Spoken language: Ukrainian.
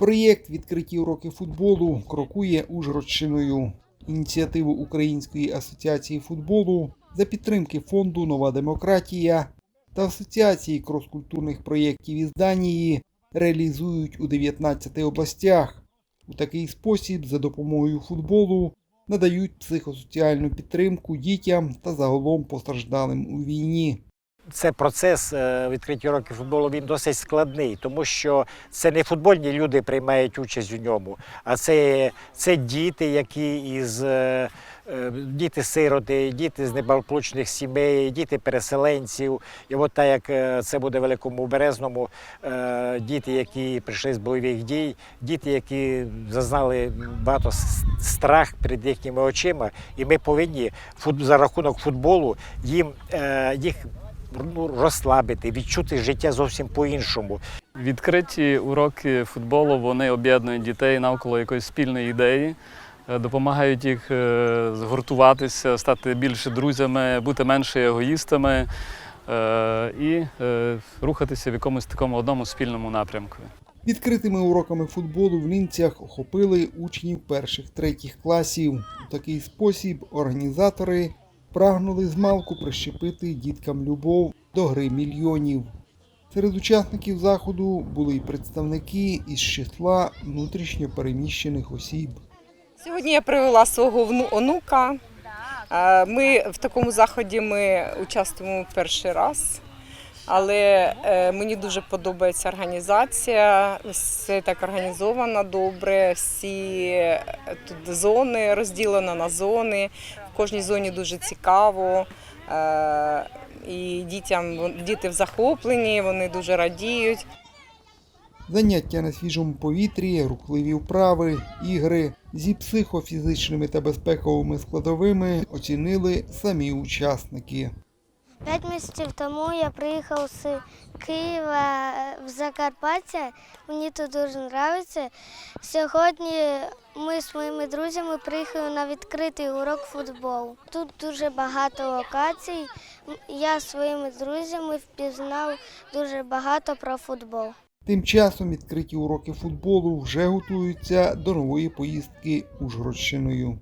Проєкт відкриті уроки футболу крокує Ужгородщиною. Ініціативу Української асоціації футболу за підтримки фонду Нова демократія та Асоціації кроскультурних проєктів із Данії реалізують у 19 областях. У такий спосіб за допомогою футболу надають психосоціальну підтримку дітям та загалом постраждалим у війні. Це процес е, відкриття років футболу він досить складний, тому що це не футбольні люди приймають участь у ньому, а це, це діти, які із е, е, діти сироти, діти з неблагополучних сімей, діти переселенців. І от так як це буде в великому березному, діти, які прийшли з бойових дій, діти, які зазнали багато страх перед їхніми очима, і ми повинні за рахунок футболу їм їх розслабити, відчути життя зовсім по-іншому. Відкриті уроки футболу вони об'єднують дітей навколо якоїсь спільної ідеї, е, допомагають їх е, згуртуватися, стати більше друзями, бути менше егоїстами е, і рухатися в якомусь такому одному спільному напрямку. Відкритими уроками футболу в Лінцях охопили учнів перших третіх класів. У такий спосіб організатори прагнули змалку прищепити діткам любов до гри мільйонів. Серед учасників заходу були й представники із числа внутрішньо переміщених осіб. Сьогодні я привела свого онука. Е, Ми в такому заході ми участвуємо перший раз. Але е, мені дуже подобається організація. Все так організовано добре. Всі е, тут зони розділено на зони. В кожній зоні дуже цікаво. Е, І дітям діти в захопленні, вони дуже радіють. Заняття на свіжому повітрі, рухливі вправи, ігри зі психофізичними та безпековими складовими оцінили самі учасники. П'ять місяців тому я приїхав з Києва в Закарпаття. Мені тут дуже подобається. Сьогодні ми з моїми друзями приїхали на відкритий урок футболу. Тут дуже багато локацій. Я зі своїми друзями впізнав дуже багато про футбол. Тим часом відкриті уроки футболу вже готуються до нової поїздки Ужгородщиною.